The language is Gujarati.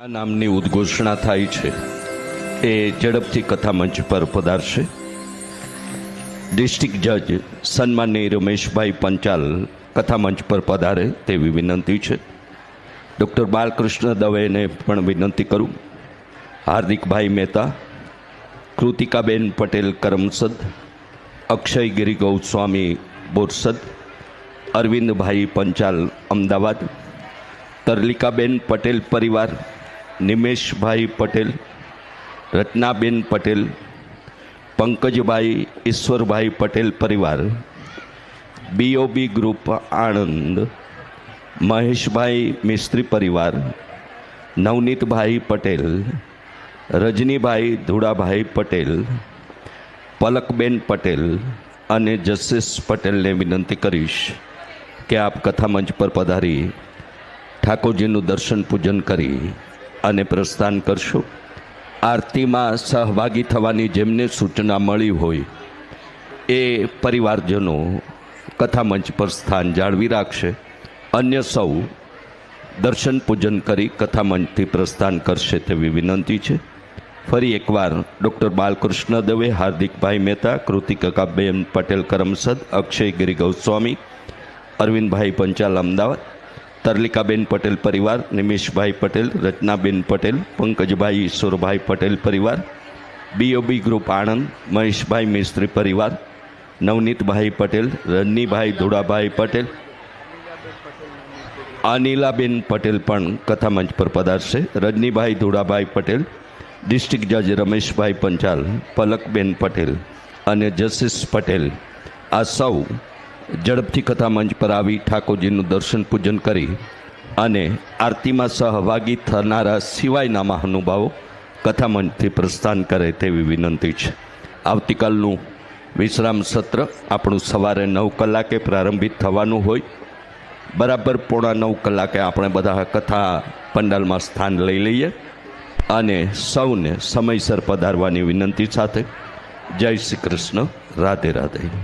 આ નામની ઉદ્ઘોષણા થાય છે. એ ઝડપથી કથા મંચ પર પધારશે. ડિસ્ટ્રિક્ટ જજ સન્માનની રમેશભાઈ પંચાલ કથા મંચ પર પધારે તેવી વિનંતી છે. ડૉક્ટર બાલકૃષ્ણ દવેને પણ વિનંતી કરું. હાર્દિકભાઈ મહેતા, કૃતિકાબેન પટેલ કરમસદ અક્ષયગીરી ગૌસ્વામી બોરસદ, અરવિંદભાઈ પંચાલ અમદાવાદ, તરલિકાબેન પટેલ પરિવાર નિમેશભાઈ પટેલ, રત્નાબેન પટેલ, પંકજભાઈ ઈશ્વરભાઈ પટેલ પરિવાર બીઓબી ગ્રુપ આણંદ, મહેશભાઈ મિસ્ત્રી પરિવાર, નવનીતભાઈ પટેલ, રજનીભાઈ ધુડાભાઈ પટેલ, પલકબેન પટેલ અને જસ્ટિસ પટેલને વિનંતી કરીશ કે આપ કથા મંચ પર પધારી, ઠાકોરજીનું દર્શન પૂજન કરી અને પ્રસ્થાન કરશો. આરતીમાં સહભાગી થવાની જેમને સૂચના મળી હોય, એ પરિવારજનો કથામંચ પર સ્થાન જાળવી રાખશે. અન્ય સૌ દર્શન પૂજન કરી કથામંચથી પ્રસ્થાન કરશે તેવી વિનંતી છે. ફરી એકવાર ડૉક્ટર બાલકૃષ્ણ દવે, હાર્દિકભાઈ મહેતા કૃતિકાબેન પટેલ કરમસદ અક્ષયગીરી ગૌસ્વામી અરવિંદભાઈ પંચાલ અમદાવાદ તરલિકાબેન પટેલ પરિવાર નિમેશભાઈ પટેલ રચનાબેન પટેલ, પંકજભાઈ ઈશ્વરભાઈ પટેલ પરિવાર બીઓબી ગ્રુપ આણંદ, મહેશભાઈ મિસ્ત્રી પરિવાર, નવનીતભાઈ પટેલ, રજનીભાઈ ધોળાભાઈ પટેલ, અનિલાબેન પટેલ પણ કથા મંચ પર પધારશે. રજનીભાઈ ધોળાભાઈ પટેલ, ડિસ્ટ્રિક્ટ જજ રમેશભાઈ પંચાલ, પલકબેન પટેલ અને જસ્ટિસ પટેલ. આ સૌ ઝડપથી કથા મંચ પર આવી ઠાકોરજીનું દર્શન પૂજન કરી અને આરતીમાં સહભાગી થનારા સિવાયના મહાનુભાવો કથા મંચથી પ્રસ્થાન કરે તેવી વિનંતી છે. આવતીકાલનું વિશ્રામ સત્ર આપણું સવારે નવ કલાકે પ્રારંભિત થવાનું હોય. બરાબર પોણા નવ કલાકે આપણે બધા કથા પંડાલમાં સ્થાન લઈ લઈએ અને સૌને સમયસર પધારવાની વિનંતી સાથે જય શ્રી કૃષ્ણ. રાધે રાધે.